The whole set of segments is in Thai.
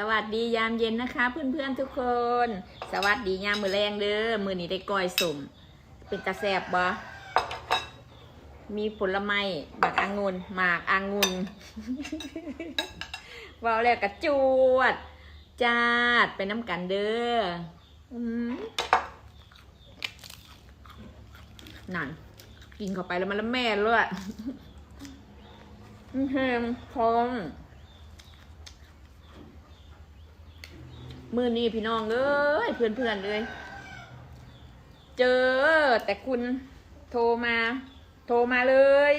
สวัสดียามเย็นนะคะ เพื่อนๆทุกคน สวัสดียามมือแรงเด้อมือนี้ได้ก้อยสมเป็นตาแซบบ่มีผลไม้บักอางุนหมากอางุนว้าวแล้วกระจวดจาดไปน้ำกันเด้อนั่นกินเข้าไปแล้วมันละแม่เลยอื้อหือพอง มือนี้พี่น้องเอ้ยเพื่อนๆเลย เจอแต่คุณโทรมา โทรมาเลย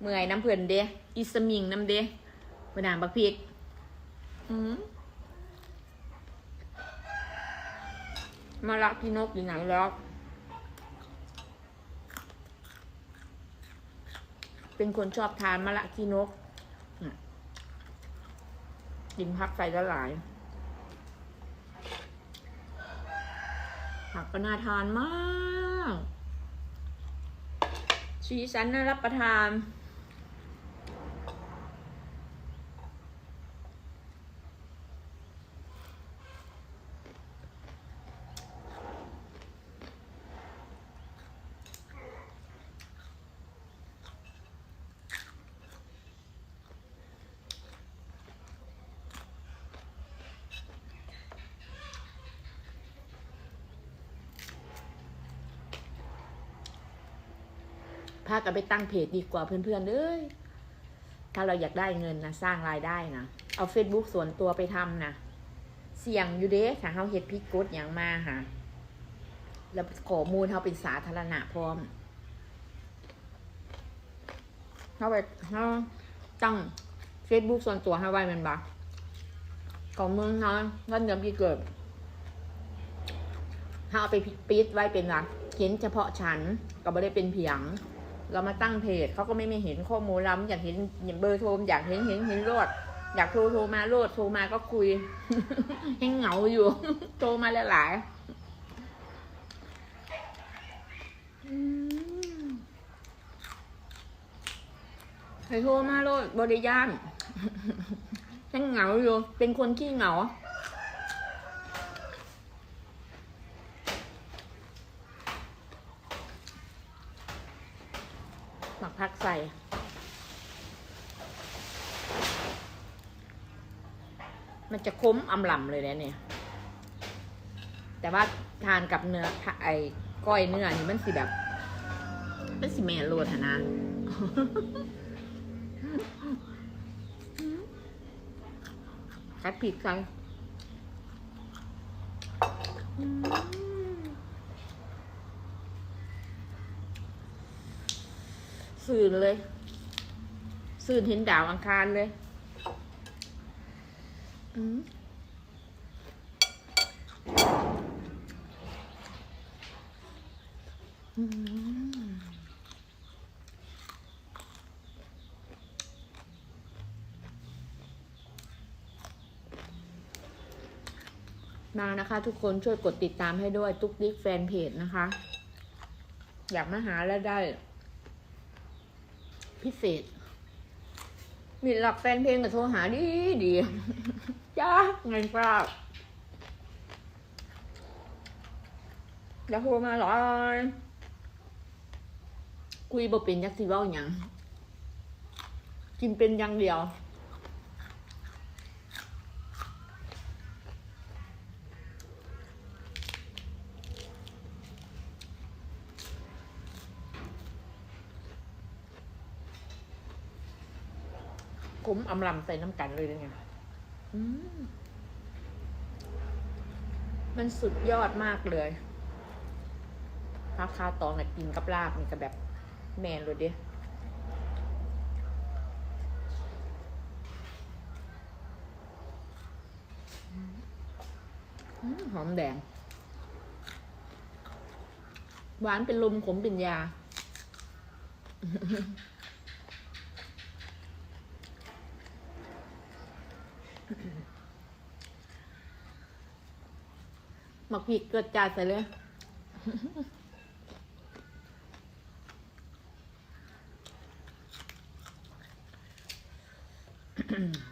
เมื่อยน้ำเพื่อนเดอิสมิงน้ำเดะพนามบักพริกมมาละพี่นกอยู่ไหนแล้ว เป็นคนชอบทานมะละกีนกน่ะ กินผักใส่ละหลาย ผักก็น่าทานมากชีสันน่ารับประทาน พากันไปตั้งเพจดีกว่าเพื่อนๆเลยถ้าเราอยากได้เงินนะสร้างรายได้นะเอา Facebook ส่วนตัวไปทำนะเสี่ยงอยู่เด้ถ้าเขาเฮ็ดพิกกฎอย่างมาค่ะ แล้วข้อมูลเขาเป็นสาธารณะพร้อมเขาไปเขาตั้ง Facebook ส่วนตัวให้ไว้มันบะข้อมูลเขาเงินเดือนที่เกิดเขาเอาไปปิดไว้เป็นหลักเห็นเฉพาะฉันก็ไม่ได้เป็นเพียง เรามาตั้งเพจเขาก็ไม่ไม่เห็นข้อมูลเราอยากเห็นเบอร์โทรอยากเห็นเห็นเห็นโลดอยากโทรโทรมาโลดโทรมาก็คุยยังเหงาอยู่ โทรมาหลายๆอืมใครโทรมาโลดบริยานยังเหงาอยู่ เป็นคนขี้เหงา หมักพักใส่ มันจะคุ้มอำลำเลยนะเนี่ย แต่ว่าทานกับเนื้อไอ้ก้อยเนื้อนี่มันสิแบบ มันสิแม่นโลดหะนะกัดผิดใส่อืม สื่นเลย สื่นเห็นดาวอังคารเลยอืมอืมมานะคะ ทุกคนช่วยกดติดตามให้ด้วย ตุ๊กติ๊กแฟนเพจนะคะ อยากมาหาแล้วได้ พิเศษ มีหลักแฟนเพลงกับโทรหาดีดีจ้าเงินเปล่าอย่าโทรมาหรอยคุยบ่เป็นยักษ์สิเว้าหยังกินเป็นอย่างเดียว คุ้มอำลำใส่น้ำกันเลยนะไงมันสุดยอดมากเลยพักคาวตองกินกับลาบนี่ก็แบบแมนเลยเดียหอมแดง หวานเป็นลมขมเป็นยา หมักผีเกิดจาดใส่เลย อืม